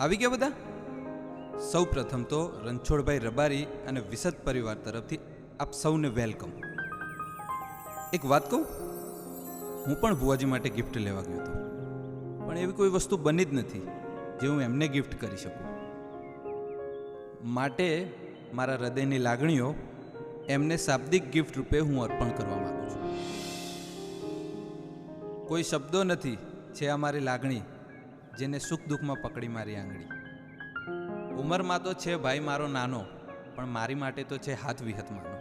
આવી ગયા બધા? સૌ પ્રથમ તો રણછોડભાઈ રબારી અને વિસદ પરિવાર તરફથી આપ સૌને વેલકમ. એક વાત કહું? હું પણ ભુવાજી માટે ગિફ્ટ લેવા ગયો હતો. પણ એવી કોઈ વસ્તુ બની જ નથી જે હું એમને ગિફ્ટ કરી શકું. માટે મારા હૃદયની લાગણીઓ એમને શાબ્દિક ગિફ્ટ રૂપે હું અર્પણ કરવા માગું છું. કોઈ શબ્દો નથી છે આ મારી લાગણી જેને સુખ દુઃખમાં પકડી મારી આંગળી. ઉંમરમાં તો છે ભાઈ મારો નાનો, પણ મારી માટે તો છે હાથ વિહત માનો.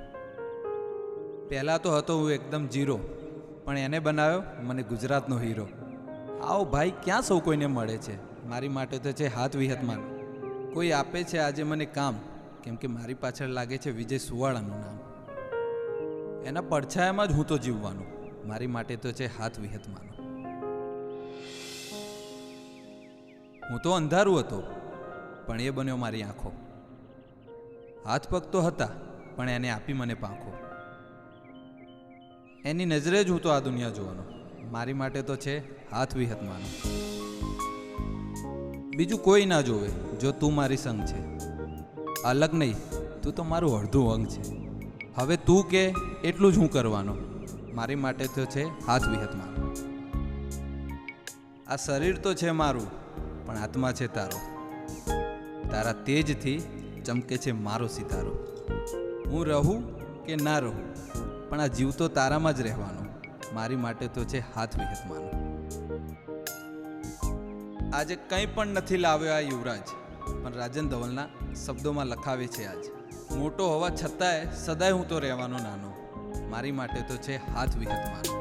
પહેલાં તો હતો હું એકદમ જીરો, પણ એને બનાવ્યો મને ગુજરાતનો હીરો. આવો ભાઈ, ક્યાં સૌ કોઈને મળે છે? મારી માટે તો છે હાથ વિહત માનો. કોઈ આપે છે આજે મને કામ? કેમ કે મારી પાછળ લાગે છે વિજય સુવાળાનું નામ. એના પડછાયામાં જ હું તો જીવવાનું. મારી માટે તો છે હાથ વિહત માનો. હું તો અંધારું હતો, પણ એ બન્યો મારી આંખો. હાથ પગ તો હતા, પણ એને આપી મને પાંખો. એની નજરે જ હું તો આ દુનિયા જોવાનો. મારી માટે તો છે હાથ વિહત માનો બીજું કોઈ ના જોવે, જો તું મારી સંગ છે. અલગ નહીં, તું તો મારું અડધું અંગ છે. હવે તું કે, એટલું જ હું કરવાનો. મારી માટે તો છે હાથ વિહત માનો આ શરીર તો છે મારું પણ આત્મા છે તારો. તારા તેજથી ચમકે છે મારો સિતારો. હું રહું કે ના રહું, પણ આ જીવ તો તારામાં જ રહેવાનો. મારી માટે તો છે હાથ વિહતમાનો. આજે કંઈ પણ નથી લાવ્યો આ યુવરાજ, પણ રાજન ધવલના શબ્દોમાં લખાવે છે આજ. મોટો હોવા છતાંય સદાય હું તો રહેવાનો નાનો. મારી માટે તો છે હાથ વિહત માનો